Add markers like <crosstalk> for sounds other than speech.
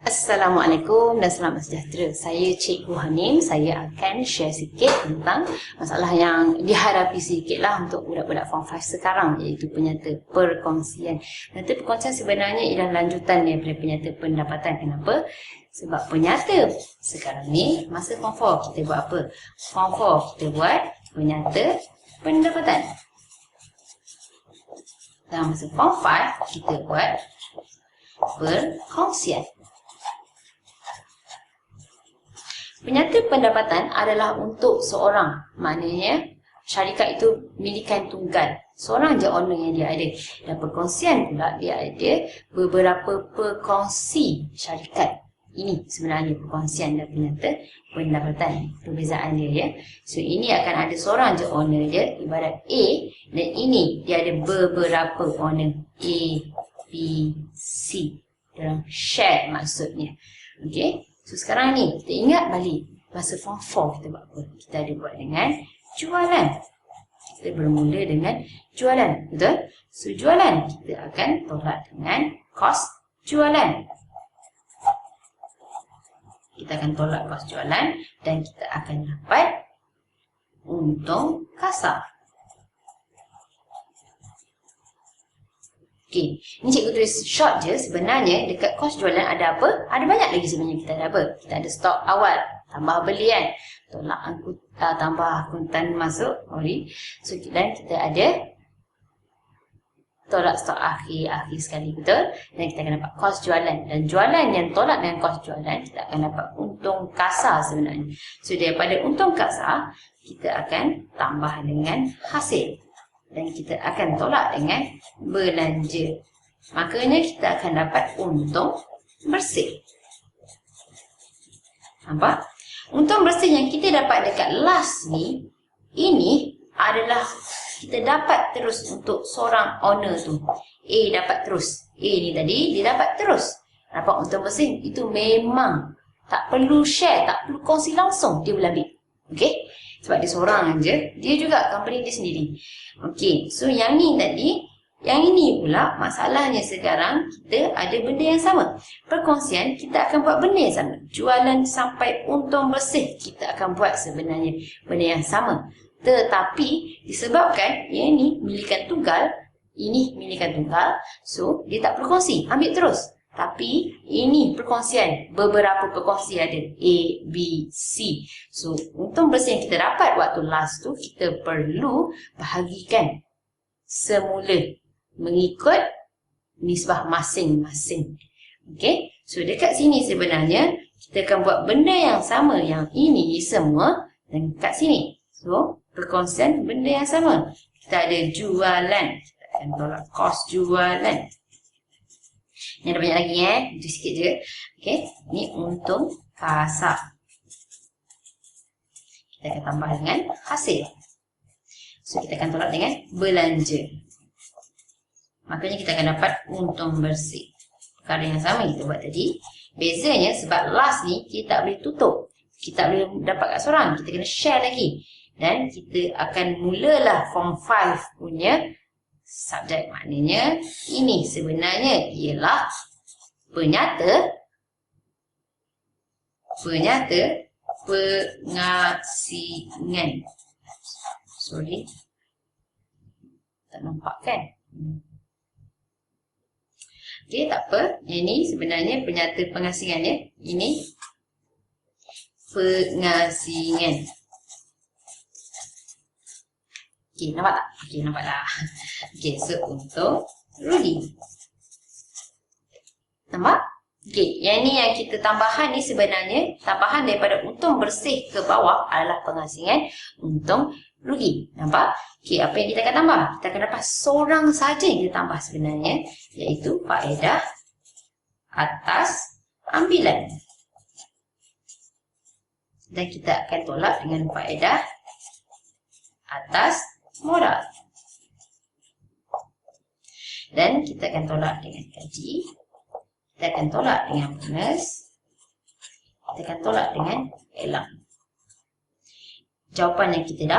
Assalamualaikum dan selamat sejahtera. Saya Cikgu Hanim. Saya akan share sikit tentang masalah yang dihadapi sikit lah untuk budak-budak Form 5 sekarang iaitu penyata perkongsian. Penyata perkongsian sebenarnya ialah lanjutan daripada penyata pendapatan. Kenapa? Sebab penyata sekarang ni masa Form 4 kita buat apa? Form 4 kita buat penyata pendapatan. Dan masa Form 5 kita buat perkongsian. Penyata pendapatan adalah untuk seorang. Maknanya syarikat itu milikan tunggal. Seorang je owner yang dia ada. Dan perkongsian pula dia ada beberapa perkongsi syarikat. Ini sebenarnya perkongsian dan penyata pendapatan. Perbezaan dia ya. So ini akan ada seorang je owner dia. Ibarat A. Dan ini dia ada beberapa owner. A, B, C. Dalam share maksudnya. Okay. So sekarang ni kita ingat balik masa form 4 kita buat apa? Kita ada buat dengan jualan. Kita bermula dengan jualan. Betul? So jualan kita akan tolak dengan kos jualan. Kita akan tolak kos jualan dan kita akan dapat untung kasar. Okey, ni cikgu tulis short je sebenarnya dekat kos jualan ada apa? Ada banyak lagi sebenarnya kita ada apa? Kita ada stok awal, tambah belian, tolak angkut, uh, tambah akuntan masuk, sorry. So, dan kita ada tolak stok akhir, akhir sekali, betul? Dan kita akan dapat kos jualan. Dan jualan yang tolak dengan kos jualan, kita akan dapat untung kasar sebenarnya. So, daripada untung kasar, kita akan tambah dengan hasil dan kita akan tolak dengan belanja. Makanya kita akan dapat untung bersih. Nampak? Untung bersih yang kita dapat dekat last ni, ini adalah kita dapat terus untuk seorang owner tu. A dapat terus. A ni tadi, dia dapat terus. Dapat untung bersih, itu memang tak perlu share, tak perlu kongsi langsung, dia boleh ambil. Okay? Sebab dia seorang aja, dia juga company dia sendiri. Okey, so yang ni tadi, yang ini pula masalahnya sekarang kita ada benda yang sama. Perkongsian kita akan buat benda yang sama. Jualan sampai untung bersih kita akan buat sebenarnya benda yang sama. Tetapi disebabkan yang ini milikan tunggal, ini milikan tunggal, so dia tak perlu kongsi, ambil terus. Tapi ini perkongsian. Beberapa perkongsi ada. A, B, C. So, untung bersih yang kita dapat waktu last tu, kita perlu bahagikan semula mengikut nisbah masing-masing. Okay? So, dekat sini sebenarnya, kita akan buat benda yang sama yang ini semua dan kat sini. So, perkongsian benda yang sama. Kita ada jualan. Kita akan tolak kos jualan. Ini ada banyak lagi eh. Itu sikit je. Okey. Ini untung kasar. Kita akan tambah dengan hasil. So, kita akan tolak dengan belanja. Makanya kita akan dapat untung bersih. Perkara yang sama kita buat tadi. Bezanya sebab last ni kita tak boleh tutup. Kita tak boleh dapat kat seorang. Kita kena share lagi. Dan kita akan mulalah form 5 punya subjek maknanya ini sebenarnya ialah penyata penyata pengasingan sorry tak nampak kan Okey, tak apa. Ini sebenarnya penyata pengasingan ya. Ini pengasingan. Okey, nampak tak? Okey, nampak tak? <laughs> Okey, so untuk Rudy. Nampak? Okey, yang ni yang kita tambahan ni sebenarnya tambahan daripada untung bersih ke bawah adalah pengasingan untung rugi. Nampak? Okey, apa yang kita akan tambah? Kita akan dapat seorang saja yang kita tambah sebenarnya iaitu faedah atas ambilan. Dan kita akan tolak dengan faedah modal. Dan kita akan tolak dengan gaji. Kita akan tolak dengan bonus. Kita akan tolak dengan elang. Jawapan yang kita dapat